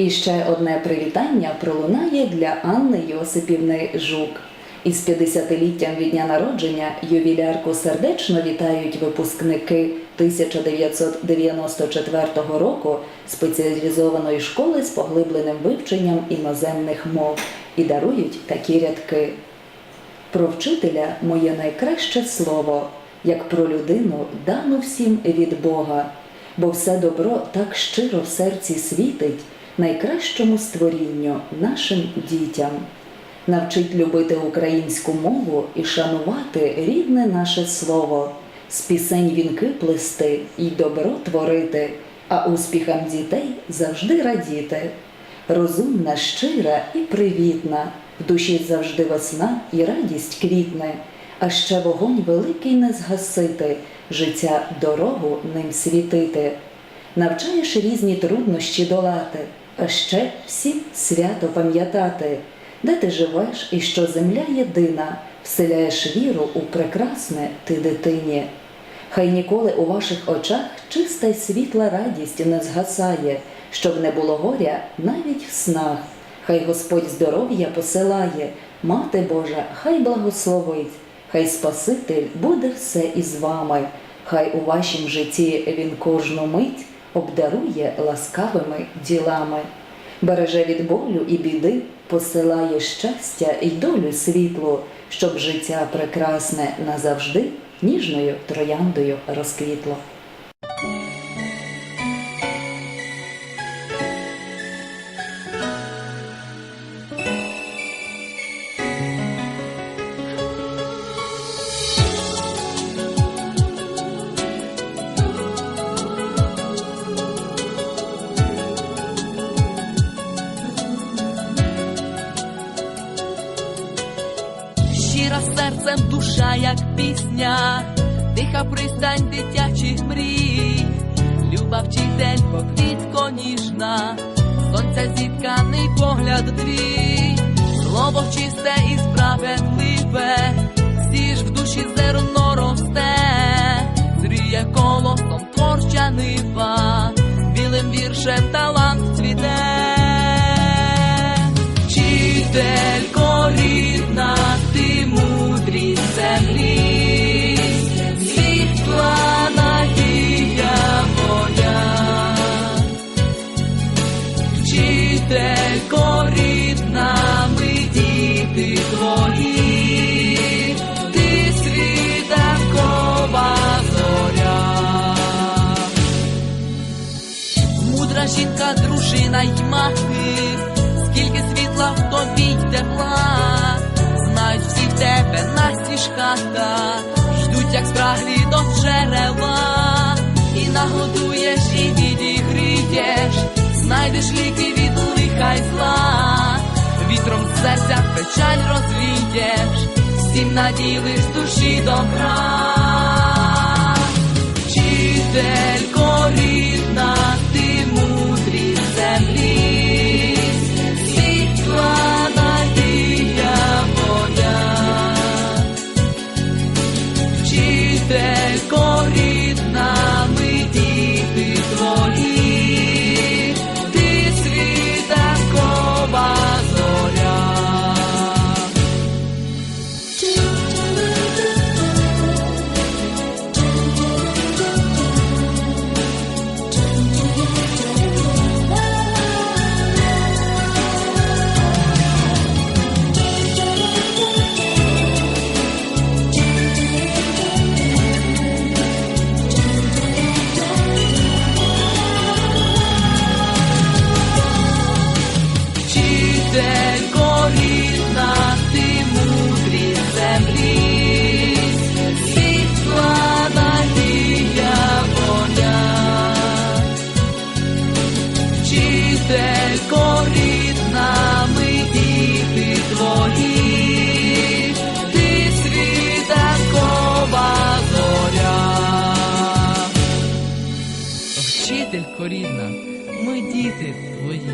І ще одне привітання пролунає для Анни Йосипівни Жук. Із 50-літтям від дня народження ювілярку сердечно вітають випускники 1994 року спеціалізованої школи з поглибленим вивченням іноземних мов і дарують такі рядки. Про вчителя моє найкраще слово, як про людину дану всім від Бога, бо все добро так щиро в серці світить найкращому створінню нашим дітям. Навчить любити українську мову і шанувати рідне наше слово, з пісень вінки плести і добро творити, а успіхам дітей завжди радіти. Розумна, щира і привітна, в душі завжди весна і радість квітне, а ще вогонь великий не згасити, життя дорогу ним світити. Навчаєш різні труднощі долати, а ще всім свято пам'ятати, де ти живеш і що земля єдина, вселяєш віру у прекрасне ти дитині. Хай ніколи у ваших очах чиста й світла радість не згасає, щоб не було горя навіть в снах. Хай Господь здоров'я посилає, Мати Божа, хай благословить, хай Спаситель буде все із вами, хай у вашім житті він кожну мить обдарує ласкавими ділами, береже від болю і біди, посилає щастя і долю світлу, щоб життя прекрасне назавжди ніжною трояндою розквітло. Серцем душа, як пісня, тиха пристань дитячих мрій, люба вчителько, квітко ніжна, сонця зітканий погляд твій, слово чисте і справедливе, сіж в душі зерно росте, зріє колосом творча нива, білим віршем талант цвіте. Вчителько Мудра жінка, дружина й мати, скільки світла в тобі й тепла, знають всі в тебе настіж хата, ждуть, як спраглі до джерела, і нагодуєш, і відігрієш, знайдеш ліки від лиха й зла, вітром з серця печаль розвієш, всім наділиш душі добра. Вчителько рідна, Рідна, ми діти твої.